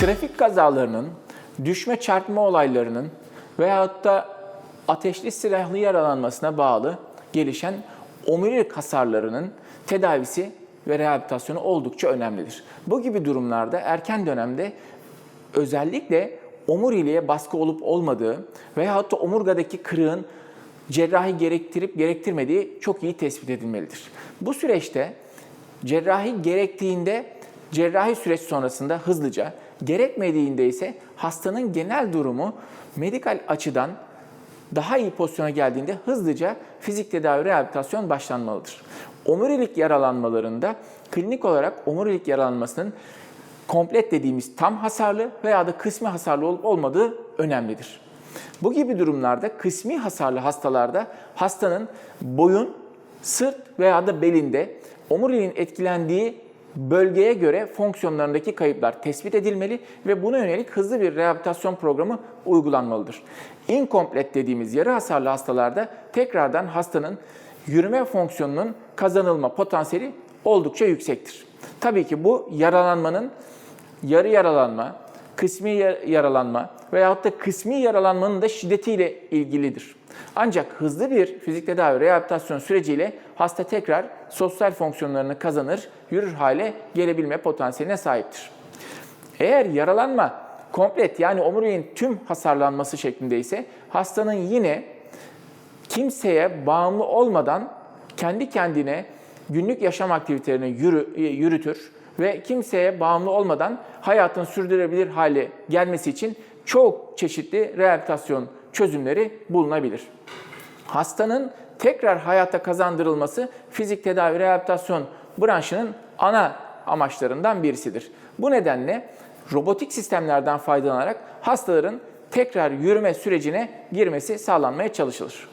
Trafik kazalarının, düşme çarpma olaylarının veyahut da ateşli silahlı yaralanmasına bağlı gelişen omurilik hasarlarının tedavisi ve rehabilitasyonu oldukça önemlidir. Bu gibi durumlarda erken dönemde özellikle omuriliğe baskı olup olmadığı veyahut da omurgadaki kırığın cerrahi gerektirip gerektirmediği çok iyi tespit edilmelidir. Bu süreçte cerrahi gerektiğinde cerrahi süreç sonrasında hızlıca, gerekmediğinde ise hastanın genel durumu medikal açıdan daha iyi pozisyona geldiğinde hızlıca fizik tedavi rehabilitasyon başlanmalıdır. Omurilik yaralanmalarında klinik olarak omurilik yaralanmasının komplet dediğimiz tam hasarlı veya da kısmi hasarlı olup olmadığı önemlidir. Bu gibi durumlarda kısmi hasarlı hastalarda hastanın boyun, sırt veya da belinde omuriliğin etkilendiği bölgeye göre fonksiyonlarındaki kayıplar tespit edilmeli ve buna yönelik hızlı bir rehabilitasyon programı uygulanmalıdır. Inkomplet dediğimiz yarı hasarlı hastalarda tekrardan hastanın yürüme fonksiyonunun kazanılma potansiyeli oldukça yüksektir. Tabii ki bu yaralanmanın yarı yaralanma, kısmi yar- yaralanma veyahut da kısmi yaralanmanın da şiddetiyle ilgilidir. Ancak hızlı bir fizik tedavi rehabilitasyon süreciyle hasta tekrar sosyal fonksiyonlarını kazanır, yürür hale gelebilme potansiyeline sahiptir. Eğer yaralanma komplet yani omuriliğin tüm hasarlanması şeklinde ise hastanın yine kimseye bağımlı olmadan kendi kendine günlük yaşam aktivitelerini yürü- yürütür ve kimseye bağımlı olmadan hayatını sürdürebilir hale gelmesi için çok çeşitli rehabilitasyon çözümleri bulunabilir. Hastanın tekrar hayata kazandırılması fizik tedavi rehabilitasyon branşının ana amaçlarından birisidir. Bu nedenle robotik sistemlerden faydalanarak hastaların tekrar yürüme sürecine girmesi sağlanmaya çalışılır.